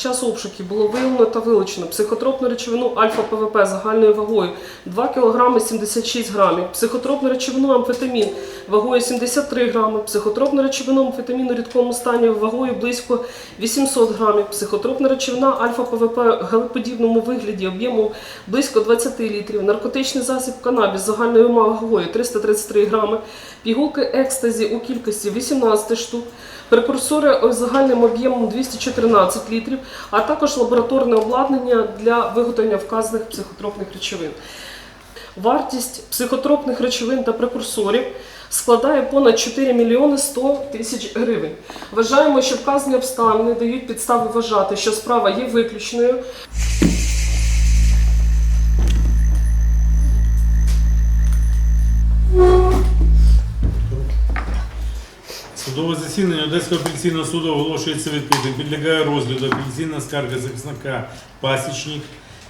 під час обшуків було виявлено та вилучено психотропну речовину альфа-ПВП загальною вагою 2 кг 76 грамів, психотропну речовину амфетамін вагою 73 грами, психотропну речовину амфетамін у рідкому стані вагою близько 800 грамів, психотропна речовина альфа-ПВП галеподібному вигляді об'єму близько 20 літрів, наркотичний засіб канабіс загальною вагою 333 грами, пігулки екстазі у кількості 18 штук, прекурсори з загальним об'ємом 214 літрів, а також лабораторне обладнання для виготовлення вказаних психотропних речовин. Вартість психотропних речовин та прекурсорів складає понад 4 мільйони 100 тисяч гривень. Вважаємо, що вказані обставини дають підстави вважати, що справа є виключною. Судове засідання Одеського апеляційного суду оголошується відкритим. Підлягає розгляду апеляційна скарга захисника Пасічник,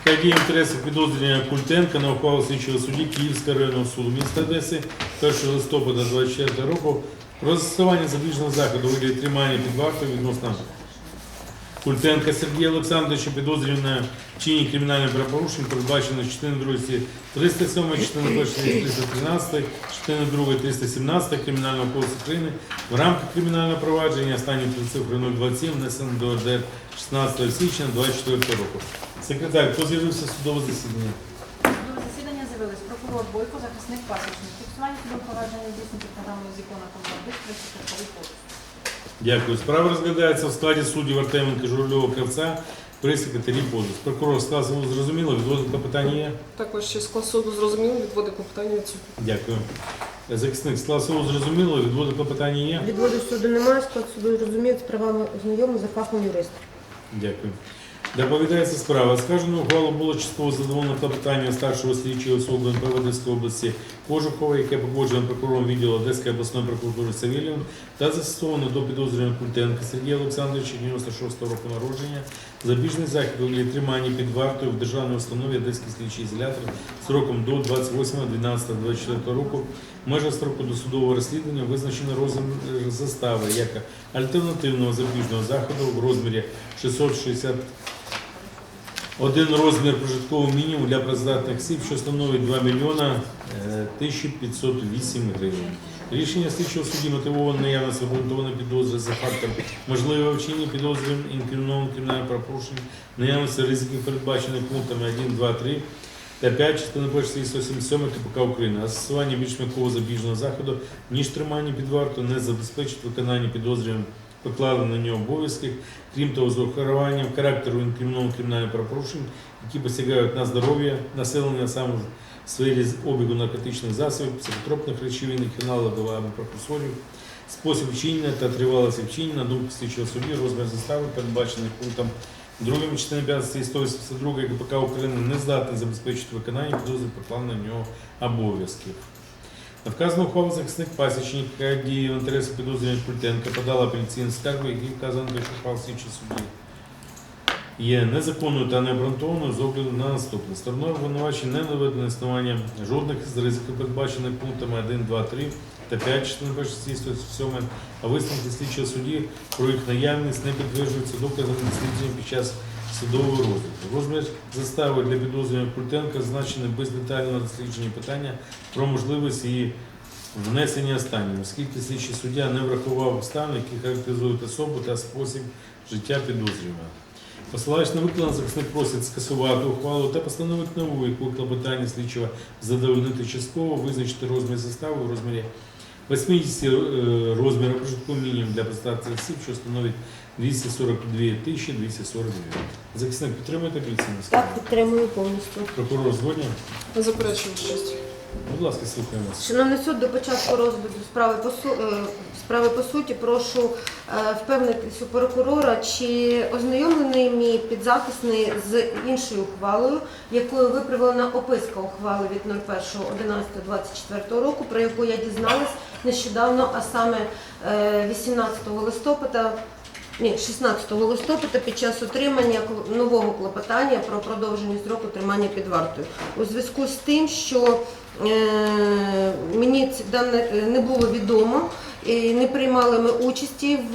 Кадія в підозрювання Культенка на ухвалу слідчого судді Київського районного суду міста Одеси 1 листопада 2024 року про застосування запобіжного заходу вигляді тримання під вартою відносно Культенка Сергія Олександровича підозрюваного чині кримінальних правопорушень, передбачено частини 2 307, частини 1 313, частини 2 317 Кримінального кодексу України в рамках кримінального провадження останнім цифри 027 внесено до РДР 16 січня 24 року. Секретар, хто з'явився судове засідання? До засідання з'явились прокурор Бойко, захисник пасічник. Фіксування судового провадження здійснюється програмою закону контроль строковий кодекс. Дякую. Справа розглядається в складі суддів Артеменка, Журавльова, Кравця при секретарі позов. Прокурор склад суду зрозуміло, відводить клопотання є? Також ще склад суду зрозуміло, відводить клопотання відсутні. Дякую. Захисник склад суду зрозуміло, відводить клопотання є? Відводу суду немає, склад суду розуміє, з правами ознайомий за фахом юриста. Дякую. Доповідається справа. Скажено, ухвалу було частково задоволено клопотання старшого слідчого особи МП області Кожухова, яке погоджено прокурором відділу Одеської обласної прокуратури Савєлєвим та застосовано до підозрюваного Культенка Сергія Олександровича 96 року народження. Забіжний захід у вигляді тримання під вартою в державній установі Одеський слідчий ізолятор сроком до 28.12.24 року. В межах строку досудового розслідування визначено розмір застави як альтернативного запобіжного заходу в розмірі 660 один розмір прожиткового мінімуму для працездатних осіб, що становить 2 мільйона е, 1508 гривень. Рішення слідчого судді мотивовано наявність обґрунтованої підозри за фактом можливого вчинення підозрюваним інкримінованим кримінальним правопорушенням, наявності ризиків, передбачених пунктами 1, 2, 3 та 5 частини 1 статті 177 КПК України, а застосування більш м'якого запобіжного заходу, ніж тримання під вартою, не забезпечить виконання підозрюваним покладені на нього обов'язки, крім того, з урахуванням характеру інкримінованих кримінальних правопорушень, які посягають на здоров'я населення саме в сфері обігу наркотичних засобів, психотропних речовин, аналогів або прокурсорів, спосіб вчинення та тривалості вчинення на думку слідчого судді, розмір застави, передбачений пунктом 2 частини 5 статті 182 КПК України, не здатний забезпечити виконання підозри покладених на нього обов'язків. На вказану ухвалу захисник пасічник, яка діє в інтересах підозрюваного Культенка, подала апеляційну скаргу, який вказано до ухвал судді. Є незаконною та необґрунтованою з огляду на наступне. Стороною обвинувачення не наведено існування жодних з ризиків, передбачених пунктами 1, 2, 3 та 5 частини 1 статті 107, а висновки слідчого судді про їх наявність не підтверджуються доказами дослідження під час судового розгляду. Розмір застави для підозрюваного Культенка зазначений без детального дослідження питання про можливість її внесення останнього, оскільки слідчий суддя не врахував обставин, які характеризують особу та спосіб життя підозрюваного. Посилаючись на виконання, захисник просить скасувати ухвалу та постановити нову, яку клопотання слідчого задовольнити частково, визначити розмір застави у розмірі 80 е, розміру прожиткового мінімум для постатних осіб, що становить 242 тисячі 240 гривень. Захисник підтримує апеляційну? Так, підтримую повністю. Прокурор згодня. Заперечую щось. Будь ласка, слухаємо вас. Шановний суд, до початку розгляду справи по, су... е, справи по суті, прошу е, впевнитись у прокурора, чи ознайомлений мій підзахисний з іншою ухвалою, якою виправлена описка ухвали від 01.11.24 року, про яку я дізналась нещодавно, а саме е, 18 листопада. Ні, 16 листопада під час отримання нового клопотання про продовження строку тримання під вартою. У зв'язку з тим, що е, мені дане е, не було відомо, і не приймали ми участі в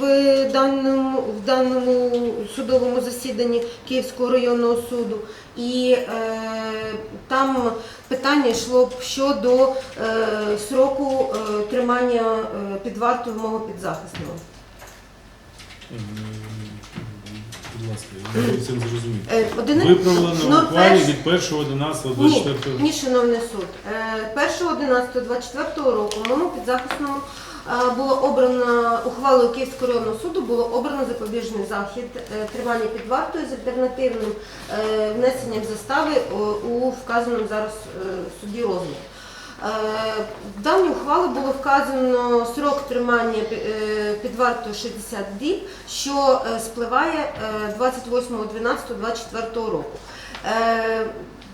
даному, в даному судовому засіданні Київського районного суду. І е, там питання йшло щодо е, сроку е, тримання е, під вартою мого підзахисного. Будь ласка, я не зрозумів. Е, Виправлено Ну, ухвалі перш- від 1.11.24 Ні, ні, шановний суд. Е, 1.11.24 року моєму підзахисному е, було обрано ухвалою Київського районного суду було обрано запобіжний захід е, тримання під вартою з альтернативним е, внесенням застави о, у вказаному зараз е, суді розмір. Е, В даній ухвалі було вказано срок тримання е, під вартою 60 діб, що е, спливає е, 28.12.24 року.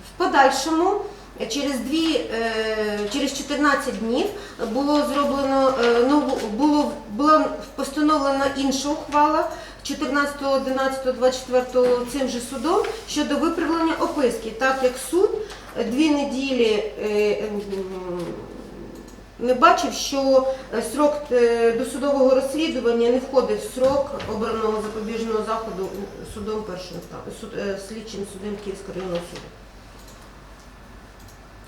В подальшому через дві, через 14 днів було зроблено було була постановлена інша ухвала 14.11.24 цим же судом щодо виправлення описки, так як суд дві неділі е, не бачив, що срок е, досудового розслідування не входить в срок обраного запобіжного заходу судом першого е, слідчим судом Київського районного суду.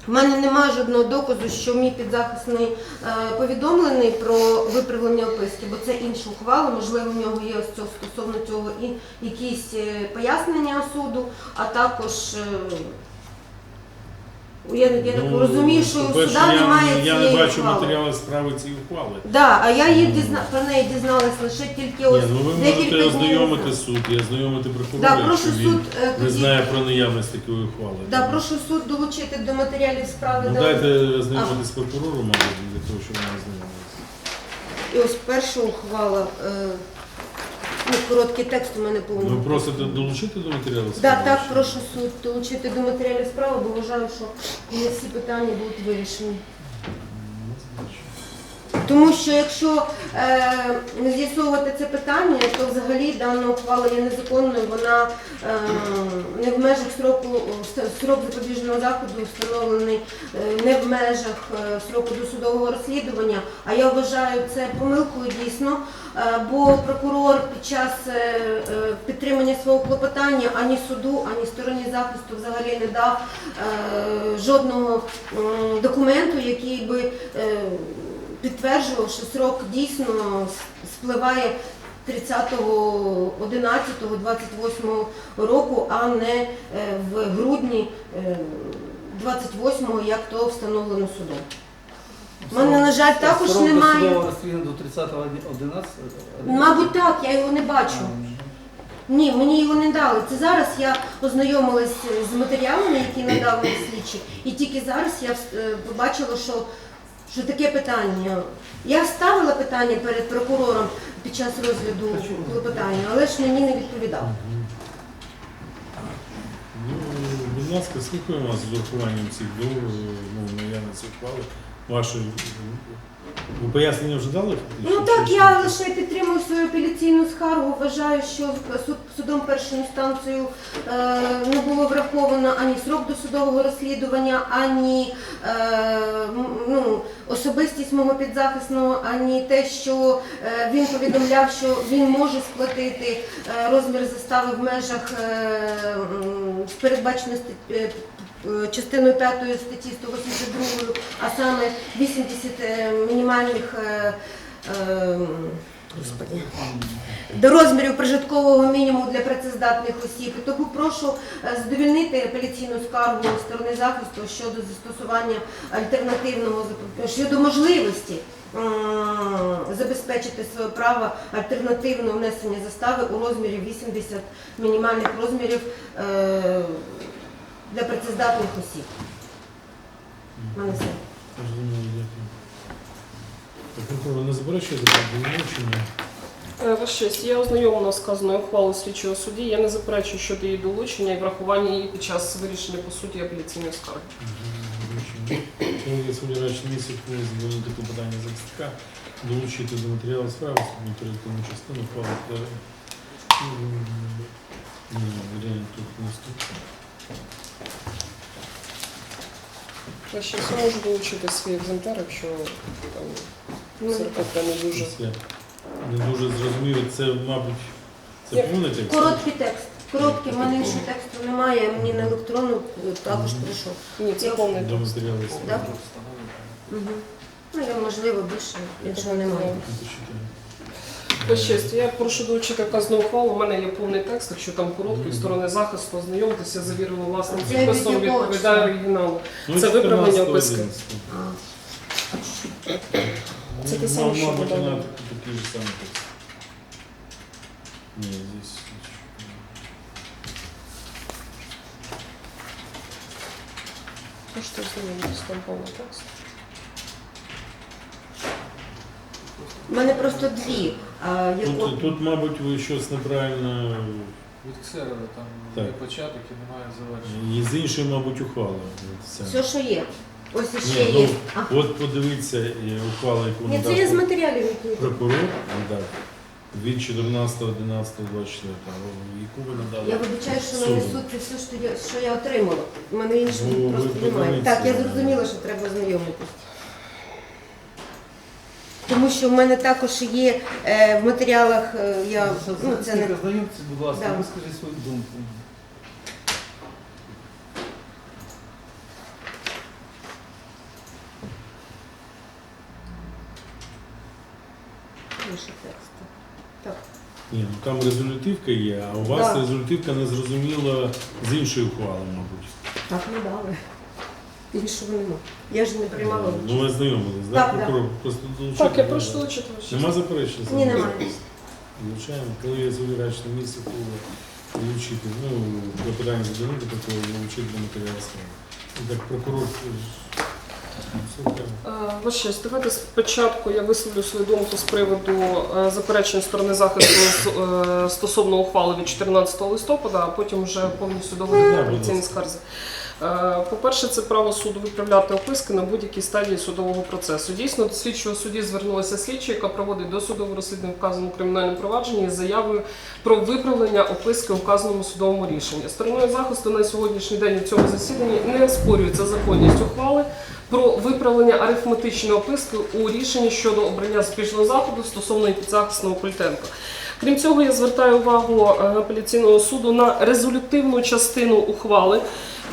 У мене немає жодного доказу, що мій підзахисний е, повідомлений про виправлення описки, бо це інша ухвала, можливо, в нього є ось цього, стосовно цього і якісь е, пояснення суду, а також е, я, я так Ну, розумію, що у по-перше, суда я, немає Я цієї не бачу ухвали. матеріали справи цієї ухвали. Да, а я її дізна... про неї дізналась лише тільки ось Ні, ну ви декілька можете днів ознайомити назад. суд і ознайомити Да, прокурора, прошу якщо суд він е, не тоді. знає про наявність такої ухвали. Да, прошу суд долучити до матеріалів справи. Ну да. дайте ознайомитись з прокурором, мабуть, для того, щоб вона ознайомилася. І ось перша ухвала. Е... Ну, короткий текст у мене повний. Ви просите долучити до матеріалу Да, справи? так, прошу суд долучити до матеріалів справи, бо вважаю, що не всі питання будуть вирішені. Тому що якщо е, не з'ясовувати це питання, то взагалі дана ухвала є незаконною, вона е, не в межах строку ст- строк запобіжного заходу встановлений е, не в межах е, строку досудового розслідування. А я вважаю це помилкою дійсно, е, бо прокурор під час е, е, підтримання свого клопотання ані суду, ані стороні захисту взагалі не дав е, жодного документу, який би е, підтверджував, що срок дійсно спливає 30.11.28 року, а не е, в грудні е, 28-го, як то встановлено судом. У мене, на жаль, також Срок немає. досудового розслідування до 30.11? Мабуть, так, я його не бачу. Ні, мені його не дали. Це зараз я ознайомилась з матеріалами, які надав мені слідчий, і тільки зараз я е, побачила, що, що таке питання. Я ставила питання перед прокурором під час розгляду клопотання, але ж мені не відповідав. Ну, будь ласка, слухаємо вас з урахуванням цих до ну, наявності ухвали. Ваші ви пояснення вже дали? Ну так, я лише підтримую свою апеляційну скаргу. Вважаю, що суд, судом першою інстанцією е, не було враховано ані срок досудового розслідування, ані е, ну, особистість мого підзахисного, ані те, що е, він повідомляв, що він може сплатити е, розмір застави в межах е, передбаченої статті- е, е, частиною 5 статті 182, а саме 80 е, мінімальних е, е, господи, до розмірів прожиткового мінімуму для працездатних осіб. Тому прошу е, задовільнити апеляційну скаргу сторони захисту щодо застосування альтернативного щодо можливості забезпечити своє право альтернативного внесення застави у розмірі 80 мінімальних розмірів для працездатних осіб. Мене все. Прокурор, не вилучення? Е, Ваша честь, я ознайомлена з сказаною ухвалою слідчого судді. Я не заперечую щодо її долучення і врахування її під час вирішення по суті апеляційної скарги. Коли суддя місяць задовольнити клопотання захисника, долучити до матеріалу справи, передатну частину, ухвали та... Ні, варіант тут наступний. Ваша честь, я можу долучити свій екземпляр, якщо там Це не дуже. Це не дуже зрозуміло. Це, мабуть, це Я- повний текст? Короткий текст. Короткий, в мене іншого тексту немає, мені на електронну також прийшов. Ні, це Я- повний До текст. матеріалу. Угу. Ну, я, можливо, більше іншого немає. Честі, я прошу долучити вказану ухвалу. У мене є повний текст, якщо там короткий, сторони захисту, ознайомитися, завірили власним Це підписом, відео відповідає оригіналу. Ну, Це виправлення 14, описки. Це те Ну, саме, що мабуть, додали. вона такий же самий текст. Ні, здесь... Можете ознайомитися, там повний текст. У мене просто дві. А, яку... Тут, тут, мабуть, ви щось неправильно Від ксерова там Так. є початок і немає завершення. і з іншої, мабуть, ухвали. Це. Все, що є. Ось іще Ні, є. ну. От подивіться е, ухвала, яку Ні, це надав є з матеріалів, які. прокурор так, від 14.11.24, яку ви надали. Я вибачаю, що Суду. нанесу це все, що я, що я отримала. У мене іншого Ну, ви просто немає. подивіться. Так, я зрозуміла, що треба знайомитись. Тому що в мене також є е, в матеріалах, е, я, ну, це не... Скільки знайомці, будь ласка, Да. вискажіть свою думку. Так. Ні, ну там резолютивка є, а у вас Да. резолютивка не зрозуміла з іншої ухвали, мабуть. Так, не дали. Іншого нема. Я ж не приймала Ну, участь. ви знайомились, Так, так? да. Прокурор просто долучити. Так, я не прошу треба. долучити. Нема заперечень? Ні, немає. Звичайно, коли є завірач на місці, то долучити. Ну, до питання задавити, то долучити до матеріалу справи. І Так, прокурор. е, все треба. Е, Ваша честь, давайте спочатку я висловлю свою думку з приводу е, заперечень сторони захисту з- е, стосовно ухвали від 14 листопада, а потім вже повністю на будь апеляційній скарзі. Е, По-перше, це право суду виправляти описки на будь-якій стадії судового процесу. Дійсно, до слідчого судді звернулася слідча, яка проводить досудове розслідування вказаному кримінальному провадженні з заявою про виправлення описки у вказаному судовому рішенні. Стороною захисту на сьогоднішній день у цьому засіданні не оспорюється законність ухвали про виправлення арифметичної описки у рішенні щодо обрання запобіжного заходу стосовно підзахисного Культенка. Крім цього, я звертаю увагу е, апеляційного суду на резолютивну частину ухвали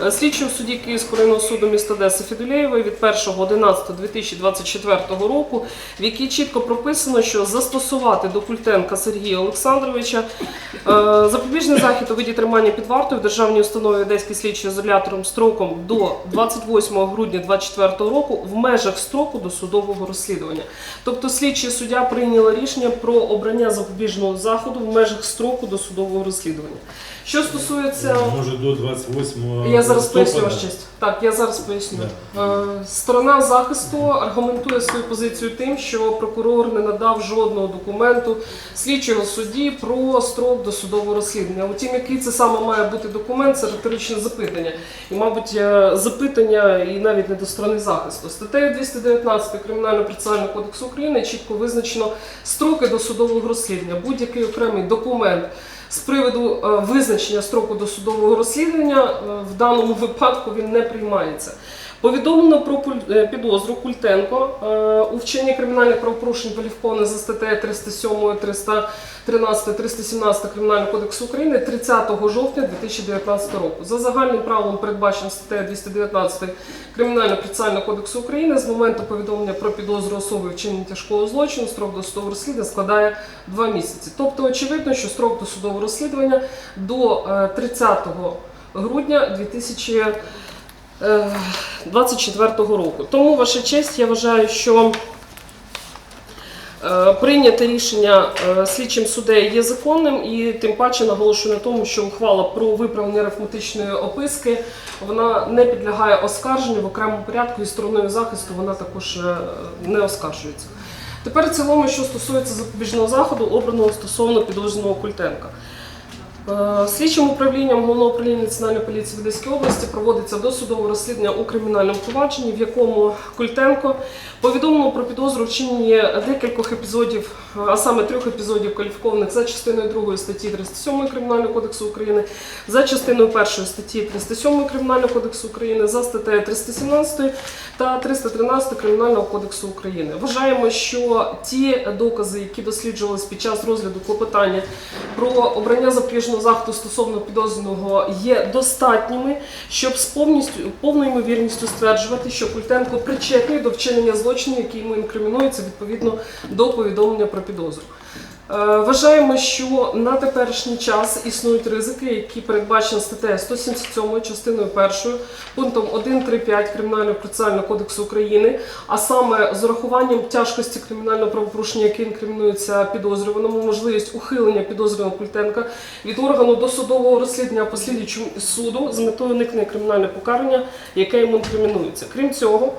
е, слідчого судді Київського районного суду міста Одеси Федулєєвої від 1.11.2024 року, в якій чітко прописано, що застосувати до Культенка Сергія Олександровича е, запобіжний захід у виді тримання під вартою в державній установі Одеський слідчий ізолятором строком до 28 грудня 2024 року в межах строку досудового розслідування. Тобто слідчий суддя прийняла рішення про обрання запобіжного заходу в межах строку досудового розслідування. Що стосується Може до 28 я зараз листопада. поясню ваш честь. Так, я зараз поясню. Е, Сторона захисту аргументує свою позицію тим, що прокурор не надав жодного документу слідчого судді про строк досудового розслідування. Утім, який це саме має бути документ, це риторичне запитання. І, мабуть, е, запитання і навіть не до сторони захисту. Статтею 219 Кримінального процесуального кодексу України чітко визначено строки досудового розслідування. Будь-який окремий документ з приводу е, визначення строку досудового розслідування е, в даному випадку він не приймається. Повідомлено про е, підозру Культенко е, у вчиненні кримінальних правопорушень кваліфіковано за статтею 307, 313, 317 Кримінального кодексу України 30 жовтня 2019 року. За загальним правилом передбачено статтею 219 Кримінального процесуального кодексу України з моменту повідомлення про підозру особи в вчиненні тяжкого злочину строк досудового розслідування складає 2 місяці. Тобто очевидно, що строк досудового розслідування до е, 30 грудня 2000 е, 24 року. Тому, ваша честь, я вважаю, що е, прийняте рішення е, слідчим суддею є законним і тим паче наголошую на тому, що ухвала про виправлення арифметичної описки вона не підлягає оскарженню в окремому порядку і стороною захисту вона також е, не оскаржується. Тепер в цілому, що стосується запобіжного заходу, обраного стосовно підозрюваного Культенка. Е, Слідчим управлінням головного управління Національної поліції в Одеській області проводиться досудове розслідування у кримінальному провадженні, в якому Культенко повідомлено про підозру вчинені декількох епізодів, е, а саме трьох епізодів кваліфікованих за частиною 2 статті 307 Кримінального кодексу України, за частиною 1 статті 307 Кримінального кодексу України, за статтею 317 та 313 Кримінального кодексу України. Вважаємо, що ті докази, які досліджувалися під час розгляду клопотання про обрання запобіжного заходу стосовно підозрюваного є достатніми, щоб з повністю повною ймовірністю стверджувати, що Культенко причетний до вчинення злочину, який йому інкримінується відповідно до повідомлення про підозру. Е, Вважаємо, що на теперішній час існують ризики, які передбачені статтею 177 частиною 1 пунктом 1.3.5 Кримінального процесуального кодексу України, а саме з урахуванням тяжкості кримінального правопорушення, яке інкримінується підозрюваному, можливість ухилення підозрюваного Культенка від органу досудового розслідування по суду з метою уникнення кримінального покарання, яке йому інкримінується. Крім цього,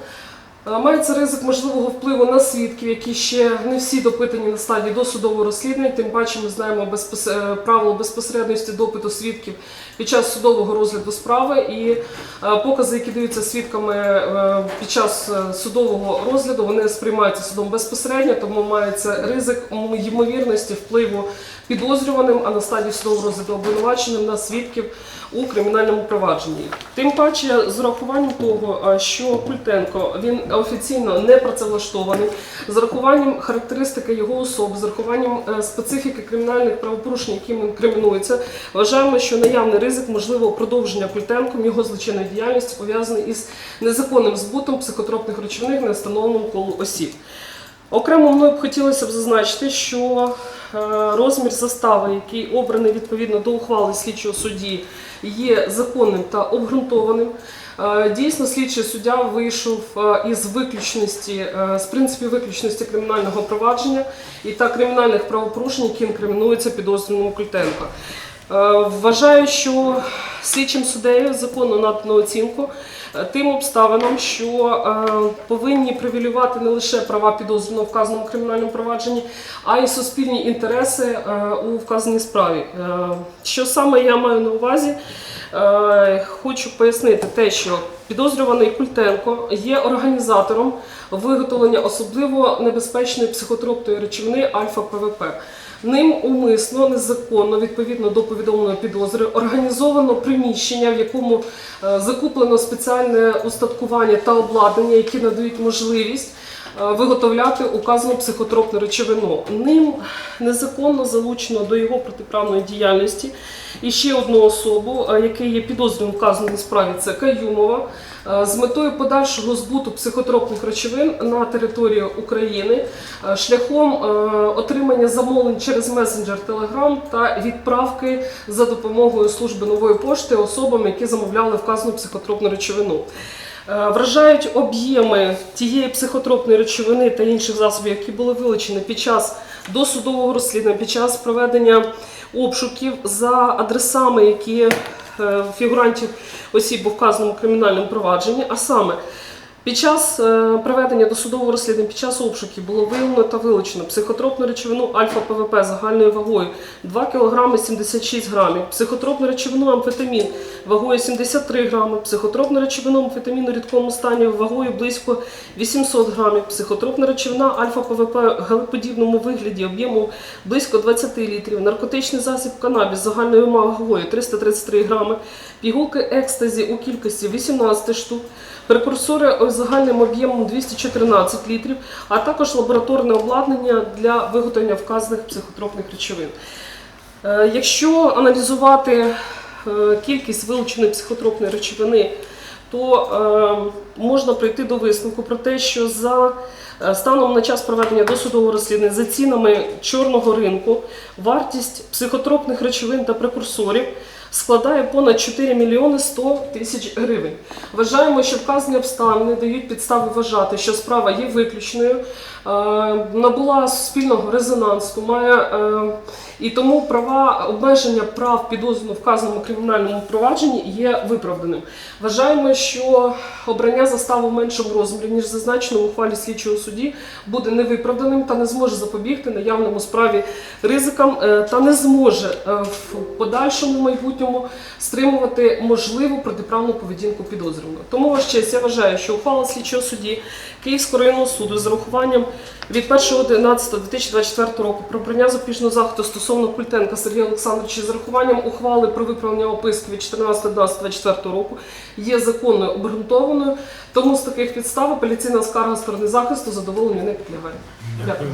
Мається ризик можливого впливу на свідків, які ще не всі допитані на стадії досудового розслідування. Тим паче ми знаємо безпос... е, правило безпосередності допиту свідків під час судового розгляду справи. І е, покази, які даються свідками е, під час е, судового розгляду, вони сприймаються судом безпосередньо, тому мається ризик ймовірності впливу підозрюваним, а на стадії судового розгляду обвинуваченим на свідків у кримінальному провадженні. Тим паче, з урахуванням того, що Культенко він офіційно не працевлаштований, з урахуванням характеристики його особи, з урахуванням е, специфіки кримінальних правопорушень, яким він кримінується, вважаємо, що наявний ризик можливого продовження Культенком його злочинної діяльності пов'язаний із незаконним збутом психотропних речовин на встановленому колу осіб. Окремо мною б хотілося б зазначити, що е, розмір застави, який обраний відповідно до ухвали слідчого судді, є законним та обґрунтованим. Е, Дійсно, слідчий суддя вийшов е, із виключності, з принципів виключності кримінального провадження і та кримінальних правопорушень, які інкримінуються підозрюваному Культенка. Е, Вважаю, що слідчим суддею законно надано оцінку тим обставинам, що е, повинні привілювати не лише права підозрюваного вказаному кримінальному провадженні, а й суспільні інтереси е, у вказаній справі. Е, Що саме я маю на увазі? Хочу пояснити те, що підозрюваний Культенко є організатором виготовлення особливо небезпечної психотропної речовини альфа-ПВП. Ним умисно, незаконно, відповідно до повідомленої підозри, організовано приміщення, в якому е, закуплено спеціальне устаткування та обладнання, які надають можливість е, виготовляти указану психотропну речовину. Ним незаконно залучено до його протиправної діяльності і ще одну особу, е, який є підозрюваним вказаній справі, це Каюмова, з метою подальшого збуту психотропних речовин на територію України е, шляхом е, отримання замовлень через месенджер Telegram та відправки за допомогою служби нової пошти особам, які замовляли вказану психотропну речовину. Е, Вражають об'єми тієї психотропної речовини та інших засобів, які були вилучені під час досудового розслідування, під час проведення обшуків за адресами, які е, фігурантів осіб у вказаному кримінальному провадженні, а саме під час е, проведення досудового розслідування, під час обшуків було виявлено та вилучено психотропну речовину альфа-ПВП загальною вагою 2 кг 76 грамів, психотропну речовину амфетамін вагою 73 грами, психотропну речовину амфетамін у рідкому стані вагою близько 800 грамів, психотропна речовина альфа-ПВП в гелеподібному вигляді об'єму близько 20 літрів, наркотичний засіб канабіс загальною вагою 333 грами, пігулки екстазі у кількості 18 штук, прекурсори загальним об'ємом 214 літрів, а також лабораторне обладнання для виготовлення вказаних психотропних речовин. Е, Якщо аналізувати е, кількість вилученої психотропної речовини, то е, можна прийти до висновку про те, що за станом на час проведення досудового розслідування за цінами чорного ринку вартість психотропних речовин та прекурсорів складає понад 4 мільйони 100 тисяч гривень. Вважаємо, що вказані обставини дають підстави вважати, що справа є виключною, набула суспільного резонансу, має е, і тому права обмеження прав підозрюваного в вказаному кримінальному провадженні є виправданим. Вважаємо, що обрання застави в меншому розмірі, ніж зазначено у ухвалі слідчого судді, буде невиправданим та не зможе запобігти наявному справі ризикам е, та не зможе е, в подальшому майбутньому стримувати можливу протиправну поведінку підозрюваного. Тому ваш честь, я вважаю, що ухвала слідчого судді Київського районного суду з урахуванням від 1.11.2024 року про прийняття запобіжного заходу стосовно Культенка Сергія Олександровича з урахуванням ухвали про виправлення описки від 14.11.24 року є законною обґрунтованою. Тому з таких підстав апеляційна скарга сторони захисту задоволення не підлягає. Дякую.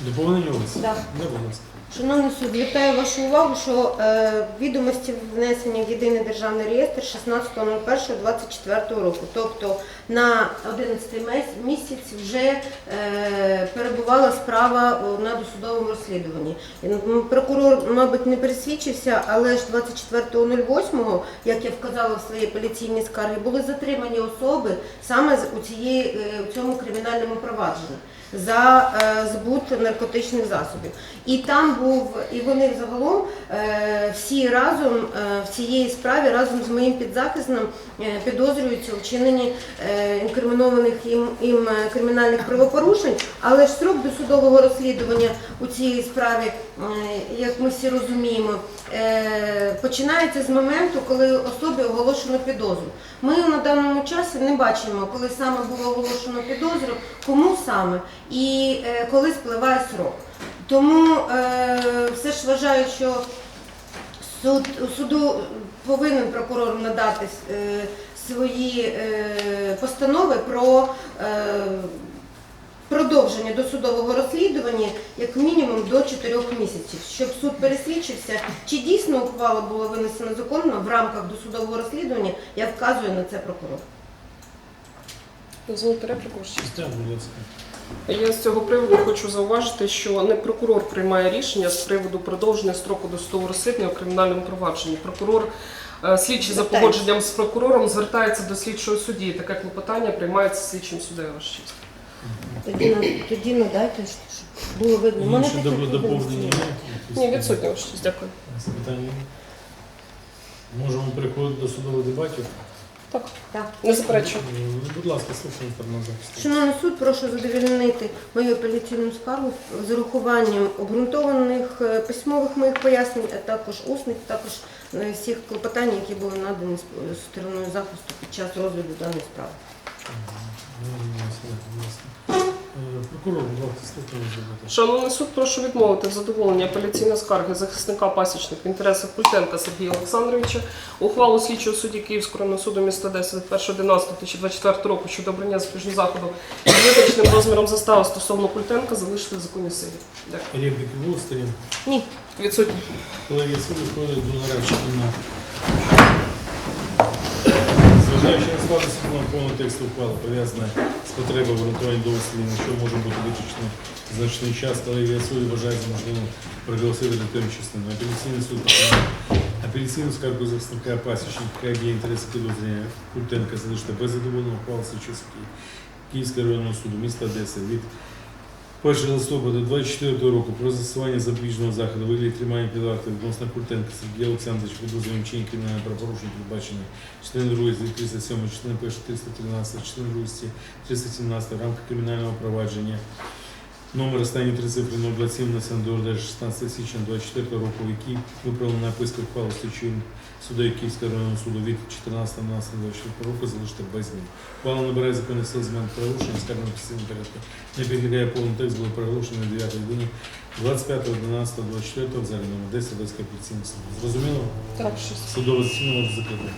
Доповнення Олесі? Да. Да, будь ласка. Шановний суд, звертаю вашу увагу, що е, відомості внесені в єдиний державний реєстр 16.01.24 року. Тобто на 11 місяць вже е, перебувала справа на досудовому розслідуванні. Прокурор, мабуть, не пересвідчився, але ж 24.08, як я вказала в своїй апеляційній скаргі, були затримані особи саме у, цієї, е, у цьому кримінальному провадженні за е, збут наркотичних засобів. І там був, і вони загалом е, всі разом е, в цієї справі разом з моїм підзахисним підозрюються вчиненні інкримінованих їм, їм кримінальних правопорушень, але ж строк досудового розслідування у цій справі, як ми всі розуміємо, починається з моменту, коли особі оголошено підозру. Ми на даному часі не бачимо, коли саме було оголошено підозру, кому саме і е, коли спливає срок. Тому е, все ж вважаю, що суд, суду повинен прокурор надати е, свої е, постанови про е, продовження досудового розслідування як мінімум до 4 місяців, щоб суд пересвідчився, чи дійсно ухвала була винесена законно в рамках досудового розслідування, я вказую на це прокурор. Дозвольте репліку. Я з цього приводу хочу зауважити, що не прокурор приймає рішення з приводу продовження строку досудового розслідування у кримінальному провадженні. Прокурор, е, слідчий за погодженням з прокурором звертається до слідчого судді. Таке клопотання приймається слідчим суддею. Честь. Тоді, тоді надайте, щоб було видно. У мене Інші таке доповнення Ні, відсутня ваша честь. Дякую. Запитання? Можемо переходити до судових дебатів. Так, Так. не заперечую. Ну, Будь ласка, слухаємо сторона захисту. Шановний суд, прошу задовільнити мою апеляційну скаргу з урахуванням обґрунтованих е, письмових моїх пояснень, а також усних, також е, всіх клопотань, які були надані з з стороною захисту під час розгляду даної справи. Ну, ясно, ясно. Прокурор, будь ласка, слухаємо запитання. Шановний суд, прошу відмовити в задоволенні апеляційної скарги захисника пасічних в інтересах Культенка Сергія Олександровича, ухвалу слідчого судді Київського районного суду міста Одеси від 1.11.2024 року щодо обрання запобіжного заходу з визначеним розміром застави стосовно Культенка залишити в законній силі. Дякую. Репліки були сторін? Ні. Відсутні. Колеги суду входять до нарадчі Зважаючи на складність судового повного тексту ухвали, пов'язане з потребою обґрунтування дослідження, що може бути виключено значний час, колегія суду вважає за можливим приголосити до тим частину. Апеляційний суд апеляційну скаргу захисника пасічника, є інтереси підозрювання Культенка залишити без задоволеного ухвали Київського районного суду міста Одеси від 1 листопада 24 року про застосування запобіжного заходу вигляді тримання під вартою відносно Куртенка Сергія Олександровича підозрюваним вчинення кримінального правопорушення передбачення частини 2 статті 307, частини 1 313, частини 2 статті 317 в рамках кримінального провадження номер останні три цифри 027 внесено до ОРД 16 січня 24 року, в якій виправлена написка ухвали слідчої суддею Київського районного суду від 14.12.24 року залишити без змін. Ухвала набирає законних сил змін правопорушення, скаржено в постійному порядку не підлягає повний текст, було переголошено на 9 годині 25.11.24 в залі номер 10 Одеської апеляційної суду. Зрозуміло? Так, щось. Судове засідання може закрити.